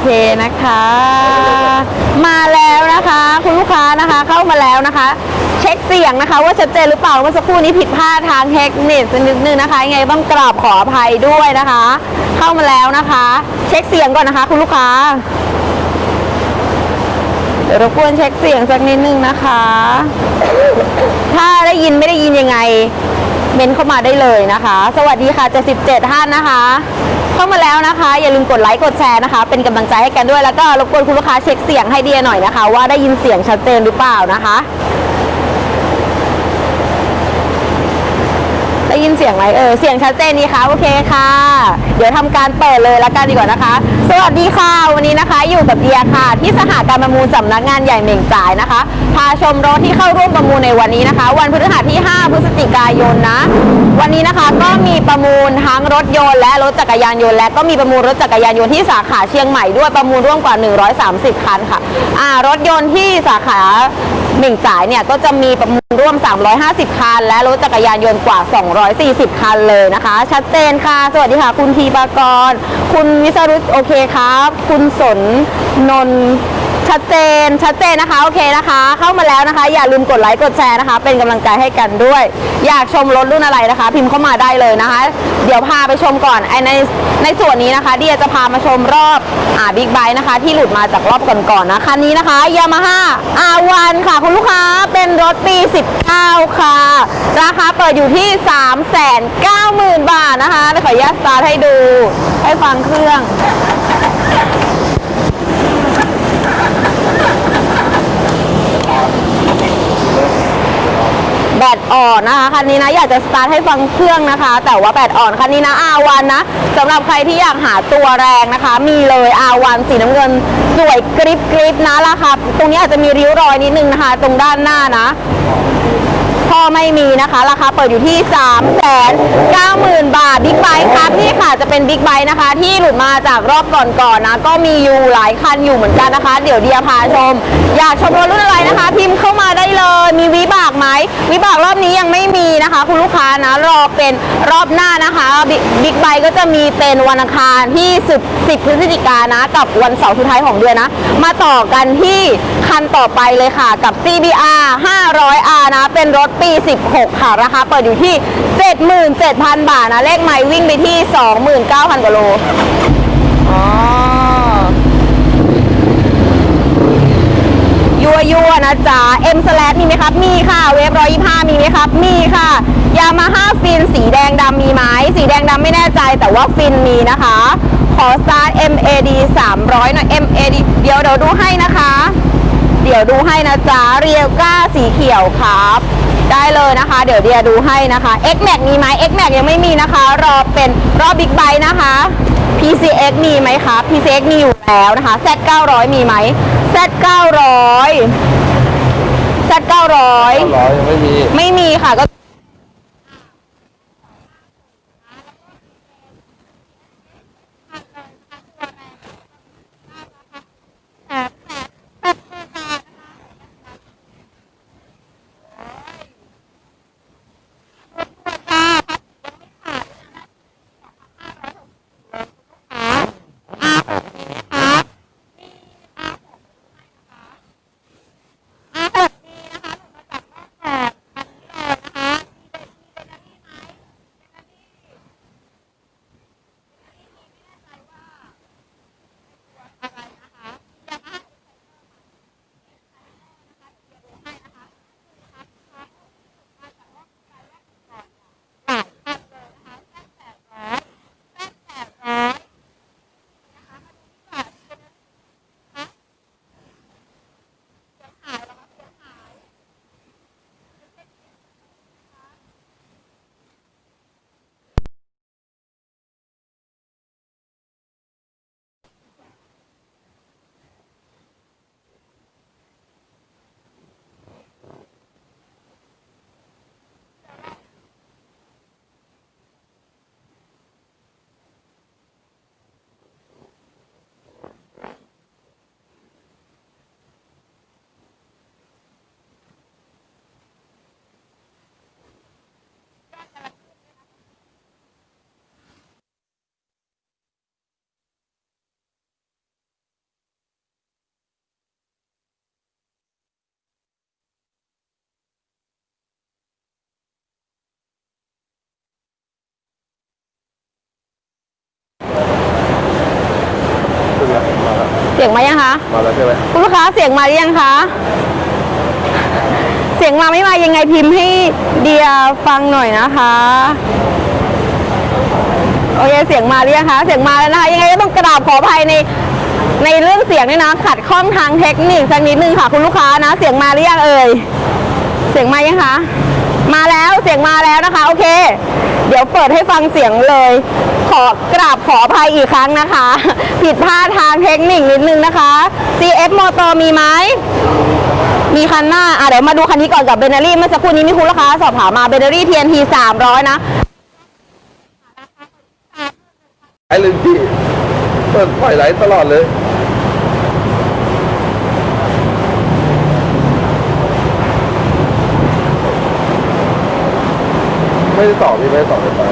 เคนะคะ มาแล้วนะคะ คุณลูกค้านะคะเข้ามาแล้วนะคะ เช็คเสียงนะคะ ว่าชัดเจนหรือเปล่าเมื่อสักครู่นี้ผิดพลาดทางเทคนิคสักนิดนึงนะคะยังไงต้องกราบขออภัยด้วยนะคะ เข้ามาแล้วนะคะ เช็คเสียงก่อนนะคะ คุณลูกค้าเดี๋ยวรบกวนเช็คเสียงสักนิดนึงนะคะ ถ้าได้ยินไม่ได้ยินยังไง เมนเข้ามาได้เลยนะคะ สวัสดีค่ะ77ท่านนะคะ เข้ามาแล้วนะคะ อย่าลืมกดไลค์กดแชร์นะคะ เป็นกำลังใจให้กันด้วยแล้วก็รบกวนคุณลูกค้าเช็คเสียงให้เดียหน่อยนะคะ ว่าได้ยินเสียงชัดเจนหรือเปล่านะคะ ได้ ยินเสียงไหมเออเสียงชัดเจนดีคะโอเคค่ะ เดี๋ยวทำการเปิดเลยแล้วกันดีกว่านะคะ สวัสดีค่ะ วันนี้นะคะอยู่กับเดียค่ะ ที่สหการประมูลสำนักงานใหญ่เหม่งจ่ายนะคะ พาชมรถที่เข้าร่วมประมูลในวันนี้นะคะ วันพฤหัสที่ 5 พฤศจิกายนนะ วันนี้นะคะก็มีประมูลทั้งรถยนต์และรถจักรยานยนต์และก็มีประมูลรถจักรยานยนต์ที่สาขาเชียงใหม่ด้วยประมูลร่วมกว่า 130 คันค่ะอ่ารถยนต์ที่สาขา หม่งจ่ายเนี่ยก็จะมีประมูลร่วม 350 คัน และรถจักรยานยนต์กว่า 240 คันเลยนะคะ ชัดเจนค่ะ สวัสดีค่ะ คุณทีปากร คุณวิสรุตโอเคครับ คุณสนนน ชัดเจนชัดเจนนะคะโอเคนะคะ เข้ามาแล้วนะคะ อย่าลืมกดไลค์กดแชร์นะคะ เป็นกำลังใจให้กันด้วย อยากชมรถรุ่นอะไรนะคะ พิมพ์เข้ามาได้เลยนะคะ เดี๋ยวพาไปชมก่อนไอในในส่วนนี้นะคะเดียจะพามาชมรอบอ่าบิ๊กไบค์นะคะ ที่หลุดมาจากรอบก่อนๆนะคันนี้นะคะยามาฮ่าอาวันค่ะคุณลูกค้าเป็นรถปี 19 ค่ะ ราคาเปิดอยู่ที่ 390,000 บาทนะคะเดี๋ยวขออนุญาตสตาร์ทให้ดูให้ฟังเครื่อง แบต อ่อนนะคะคันนี้นะอยากจะสตาร์ทให้ฟังเครื่องนะคะ แต่ว่าแบตอ่อนคันนี้นะ R1 นะสำหรับใครที่อยากหาตัวแรงนะคะ มีเลย R1 สีน้ำเงิน สวยกริบกริบนะราคาตรงนี้อาจจะมีริ้วรอยนิดนึงนะคะ ตรงด้านหน้านะ พ่อไม่มีนะคะ ราคาเปิดอยู่ที่ 3 9 0 0 0 0 บาทบิ๊กไบค์ครับนี่ค่ะจะเป็นบิ๊กไบค์นะคะ ที่หลุดมาจากรอบก่อนๆนะ ก็มีอยู่หลายคันอยู่เหมือนกันนะคะ เดี๋ยวเดียพาชม อยากชมรถรุ่นอะไรนะคะ พิมพ์เข้ามาได้เลย มีวิบากไหมวิบากรอบนี้ยังไม่มีนะคะ คุณลูกค้านะรอเป็นรอบหน้านะคะบิ๊กไบค์ก็จะมีเป็นวันอังคารที่ 10 10พฤศจิกายนนะ กับวันเสาร์สุดท้ายของเดือนนะ มาต่อกันที่คันต่อไปเลยค่ะกับ CBR 5 เป็นรถปี 16 ค่ะ ราคาเปิดอยู่ที่ 77,000 บาทนะ เลขไมล์วิ่งไปที่ 29,000กว่าโลอ๋อยัวยัวๆนะจ๊ะ M slash มีไหมครับ มีค่ะ เวฟร้อยยี่ห้ามีไหมครับ มีค่ะ ยามาฮ่าฟินสีแดงดำมีไหม สีแดงดำไม่แน่ใจแต่ว่าฟินมีนะคะ ขอสตาร์ท MAD 300หน่อย MAD เดี๋ยวเดี๋ยวดูให้นะคะ เดี๋ยวดูให้นะจ๊ะเรียวก้าสีเขียวครับ ได้เลยนะคะ เดี๋ยวเดียดูให้นะคะ X Max มีไหม X Max ยังไม่มีนะคะ รอเป็นรอบบิ๊กไบค์นะคะ PCX มีไหมคะ PCX มีอยู่แล้วนะคะ Z 900มีไหม Z 900 Z 900ร้อยยังไม่มี ไม่มีค่ะก็ เสียงมายังคะมาแล้วใช่ไหมคุณลูกค้าเสียงมาหรือยังคะเสียงมาไม่มายังไงพิมพ์ให้เดียฟังหน่อยนะคะโอเคเสียงมาหรือยังคะเสียงมาแล้วนะคะยังไงก็ต้องกราบขออภัยในในเรื่องเสียงนี่นะขัดข้องทางเทคนิคสักนิดนึงค่ะ คุณลูกค้านะ เสียงมาหรือยังเอ่ยเสียงมายังคะมาแล้วเสียงมาแล้วนะคะ โอเค เดี๋ยวเปิดให้ฟังเสียงเลย ขอกราบขออภัยอีกครั้งนะคะ ผิดพลาดทางเทคนิคนิดนึงนะคะ CF Motor มีไหมมีคันหน้าอะเดี๋ยวมาดูคันนี้ก่อนกับเบเนอรี่เมื่อสักครู่นี้มีคุณลูกค้าสอบถามมาเบเนอรี่ TNT 300 นะไอ้ลืมที่เปิดไฟไหลตลอดเลยไม่ได้ต่อพี่ไม่ได้ต่อไฟฟ้า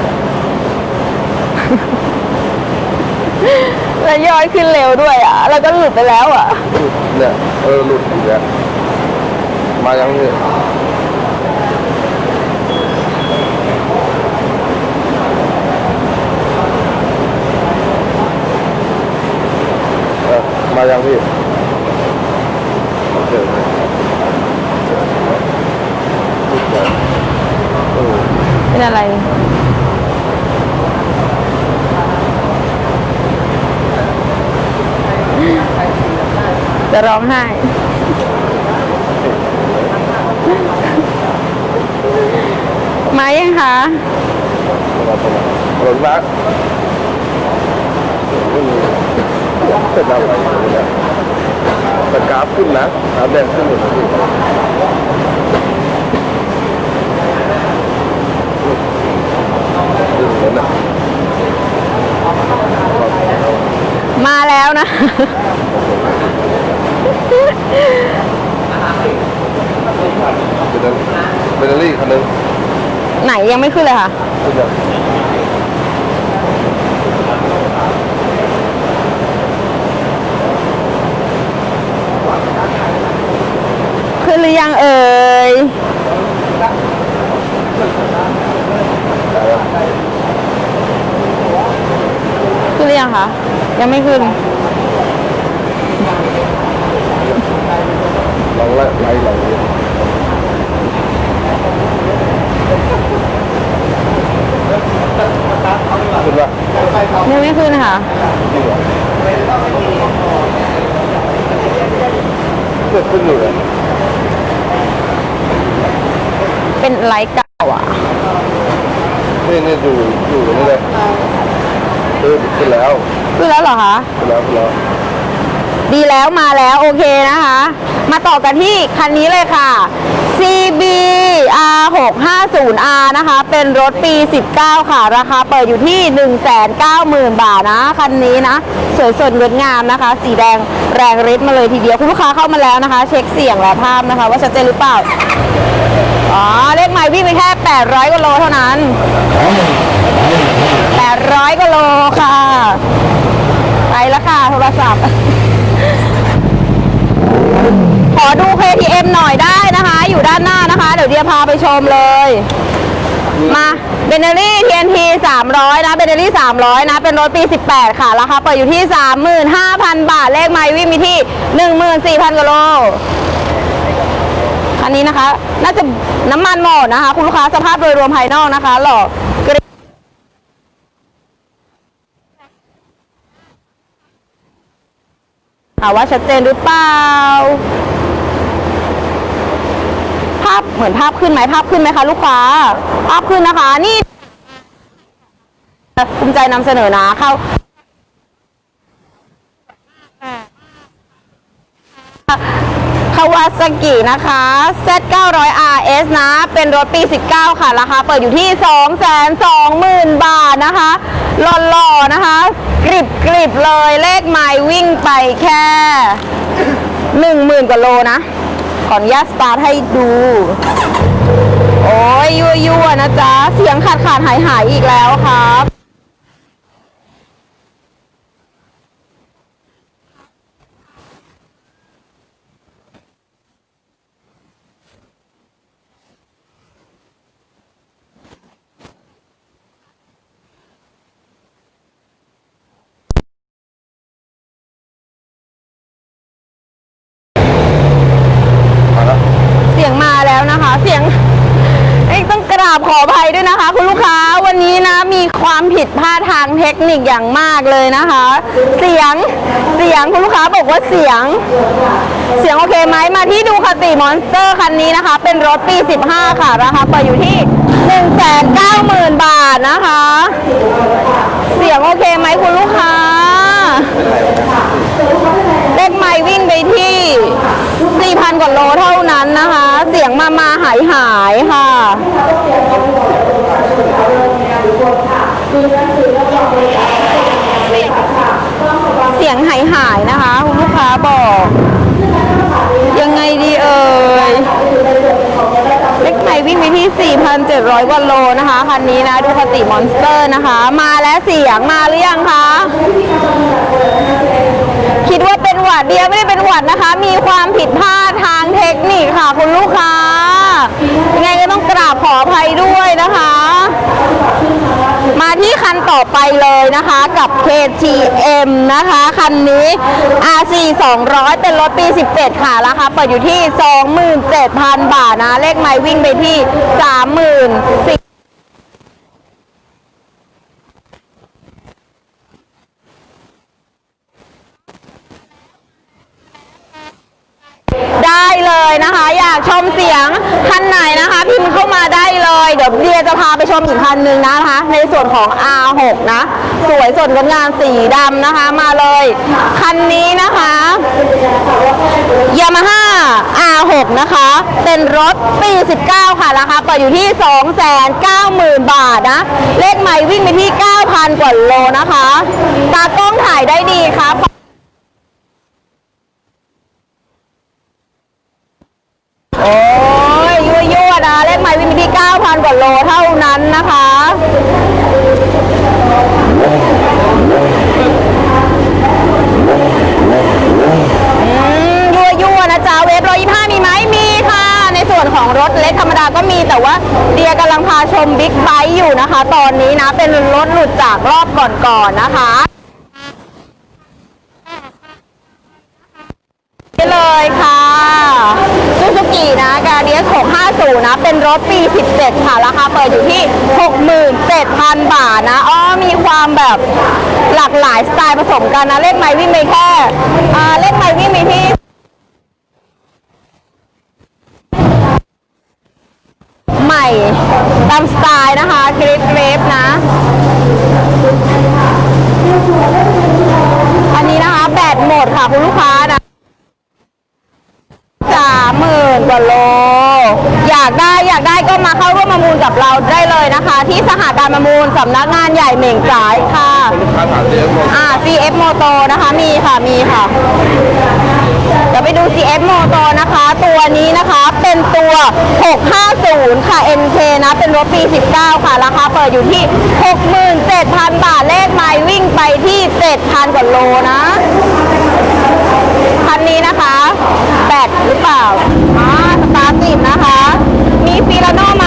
แล้วย้อนขึ้นเร็วด้วยอะ แล้วก็หลุดไปแล้วอะ หลุดเนี่ยเออหลุดอีกแล้วมายังเนี่ยเออมายังพี่โอเคหลุดเลยเออ เป็นอะไร จะร้องไห้ มายังคะเราประมาณหล่นมาเป็นอะไรเนี่ยแต่กราฟขึ้นนะกราฟแดงขึ้นอยู่นะพี่ดึงแล้วนะมาแล้วนะ เป็นเบนลี่คันหนึง ไหนยังไม่ขึ้นเลยค่ะ ขึ้นหรือยังเอ่ย ขึ้นหรือยังคะ ยังไม่ขึ้น ลองไล่ไล่ลัง ขึ้นปะยังไม่ขึ้นค่ะจริงเหรอเกิดขึ้นอยู่เลยเป็นไลท์เก่าอะนี่นี่ดูอยู่นี่เลยขึ้นขึ้นแล้วขึ้นแล้วเหรอคะขึ้นแล้วขึ้นแล้ว ดีแล้วมาแล้วโอเคนะคะ มาต่อกันที่คันนี้เลยค่ะ CB R650R นะคะ เป็นรถปี 19 ค่ะ ราคาเปิดอยู่ที่ 190,000 บาทนะ คันนี้นะ สวยสดงดงามนะคะ สีแดงแรงฤทธิ์มาเลยทีเดียว คุณลูกค้าเข้ามาแล้วนะคะ เช็คเสียงและภาพนะคะ ว่าชัดเจนหรือเปล่า อ๋อ เลขไมล์วิ่งไปแค่ 800กิโลเท่านั้น 800กิโลค่ะ ไปแล้วค่ะ โทรศัพท์ ขอดู KTM หน่อยได้นะคะ อยู่ด้านหน้านะคะ เดี๋ยวเดียพาไปชมเลย มาเบนเนอรี่ TNT 300 นะเบนเนอรี่ 300 นะ เป็นรถปี 18 ค่ะ ราคาเปิดอยู่ที่ 35,000 บาท เลขไมล์วิ่งมีที่ 14,000กิโลคันนี้นะคะ น่าจะน้ำมันหมดนะคะ คุณลูกค้าสภาพโดยรวมภายนอกนะคะ หล่อกริบถาม ว่าชัดเจนหรือเปล่า ภาพเหมือนภาพขึ้นไหมภาพขึ้นไหมคะลูกค้า ภาพขึ้นนะคะ นี่ภูมิใจนำเสนอนะเข้า คาวาซากินะคะ Z900 RS นะ เป็นรถปี 19 ค่ะ ราคาเปิดอยู่ที่ 220,000 บาทนะคะหล่อๆนะคะ กริบกริบๆเลยเลขไมล์วิ่งไปแค่ 10,000กว่าโลนะ ขออนุญาตสตาร์ทให้ดู โอ้ยยั่วๆนะจ๊ะ เสียงขาดขาดหายหายอีกแล้วครับ ขออภัยด้วยนะคะ คุณลูกค้าวันนี้นะมีความผิดพลาดทางเทคนิคอย่างมากเลยนะคะ เสียงเสียงคุณลูกค้าบอกว่าเสียง เสียงโอเคไหมมาที่ดูคติมอนสเตอร์คันนี้นะคะ เป็นรถปี 15 ค่ะราคาเปิดอยู่ที่ 190,000 บาทนะคะ เสียงโอเคไหมคุณลูกค้าเลขไม้วิ่งไปที่ 4,000 กว่าโลเท่านั้นนะคะ เสียงมามาหายหายค่ะเสียงหายหายนะคะคุณลูกค้าบอก ยังไงดีเอ่ยเล็กไม้วิ่งไปที่ 4,700 กว่าโลนะคะคันนี้นะดูคติมอนสเตอร์นะคะ มาแล้วเสียงมาหรือยังคะ คิดว่าเป็นหวัดเดียวไม่ได้เป็นหวัดนะคะ มีความผิดพลาดทางเทคนิคค่ะ คุณลูกค้ายังไงก็ต้องกราบขออภัยด้วยนะคะ มาที่คันต่อไปเลยนะคะกับ KTM นะคะ คันนี้ RC 200 เป็นรถปี 17 ค่ะ ราคาเปิดอยู่ที่ 27,000 บาทนะ เลขไม้วิ่งไปที่30,000 ได้เลยนะคะ อยากชมเสียงคันไหนนะคะพิมพ์เข้ามาได้เลย เดี๋ยวเดียจะพาไปชมอีกคันหนึ่งนะคะ ในส่วนของ R6 นะ สวยสดงดงามสีดำนะคะมาเลย คันนี้นะคะ Yamaha R6 นะคะ เป็นรถปี 19 ค่ะราคาเปิดอยู่ที่ 290,000 บาทนะ เลขใหม่วิ่งไปที่ 9,000 กว่าโลนะคะ ตากล้องถ่ายได้ดีครับ โอ้ยยั่วยั่วๆนะเลขไม้วิ่งไปที่ 9,000 กว่า โลเท่านั้นนะคะอืมยั่วยั่วๆนะจ๊ะเวฟร้อยยี่ห้ามีไหมมีค่ะ ในส่วนของรถเล็กธรรมดาก็มีแต่ว่าเดียกำลังพาชมบิ๊กไบค์อยู่นะคะ ตอนนี้นะเป็นรถหลุดจากรอบก่อนๆนะคะ นี่เลยค่ะซูซูกินะกาเดียส 650นะ เป็นรถปี 17 ค่ะ ราคาเปิดอยู่ที่ 67,000 บาทนะอ้อมีความแบบหลากหลายสไตล์ผสมกันนะ เลขไม้วิ่งไปแค่เลขไม้วิ่งไปที่ใหม่ตามสไตล์นะคะกรฟเกรฟนะ อันนี้นะคะแบตหมดค่ะ คุณลูกค้านะสามหมื่นกว่าโลากได้อยากได้ก็มาเข้าร่วมประมูลกับเราได้เลยนะคะ ที่สหการประมูลสำนักงานใหญ่เหม่งจ่ายค่ะลูกค้าถามเจ๊หมดอ่า CF Moto นะคะมีค่ะมีค่ะเดี๋ยวไปดู CF Moto นะคะ ตัวนี้นะคะเป็นตัว 650 ค่ะ NK นะ เป็นรถปี 19 ค่ะ ราคาเปิดอยู่ที่ 67,000 บาทเลขไมล์วิ่งไปที่ 7,000 กว่าโลนะ คันนี้นะคะ แบตหรือเปล่าอ่าสตาร์ทติดนะคะ มีฟีลาโน้มา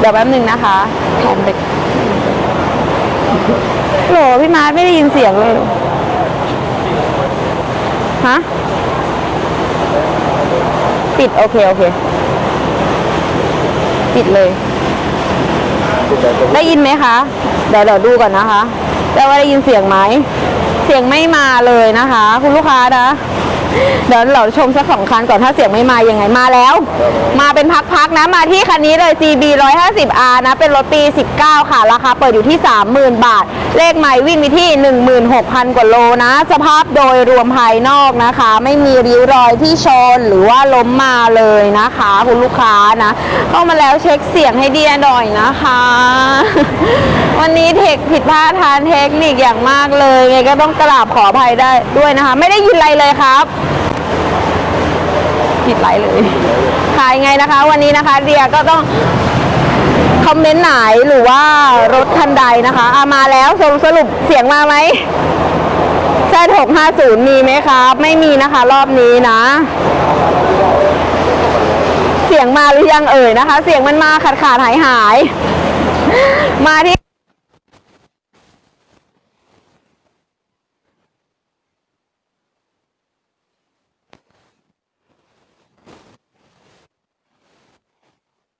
เดี๋ยวแป๊บหนึ่งนะคะแทนไปโหลพี่มาร์ทไม่ได้ยินเสียงเลย ฮะ ปิด โอเค โอเค ปิดเลย ได้ยินไหมคะ เดี๋ยวเดี๋ยวดูก่อนนะคะได้ว่าได้ยินเสียงไหม เสียงไม่มาเลยนะคะ คุณลูกค้านะ เดี๋ยวเราชมสักสองคันก่อนถ้าเสียงไม่มายังไงมาแล้ว มาเป็นพักๆนะมาที่คันนี้เลย GB 150R นะ เป็นรถปี 19 ค่ะ ราคาเปิดอยู่ที่ 30,000 บาท เลขใหม่วิ่งไปที่ 16,000 กว่าโลนะ สภาพโดยรวมภายนอกนะคะ ไม่มีริ้วรอยที่ชนหรือว่าล้มมาเลยนะคะคุณลูกค้านะเข้ามาแล้วเช็คเสียงให้ดีหน่อยนะคะ วันนี้เทคผิดพลาดทางเทคนิคอย่างมากเลยไงก็ต้องกราบขออภัยได้ด้วยนะคะ ไม่ได้ยินอะไรเลยครับ ผิดไหลเลยขายไงนะคะ วันนี้นะคะเดียก็ต้องคอมเมนต์ไหนหรือว่ารถคันใดนะคะอามาแล้วสรุปสรุปเสียงมาไหมแซดหกห้าศูนย์มีไหมครับ ไม่มีนะคะ รอบนี้นะ เสียงมาหรือยังเอ่ยนะคะ เสียงมันมาขาดขาดหายหาย มาที่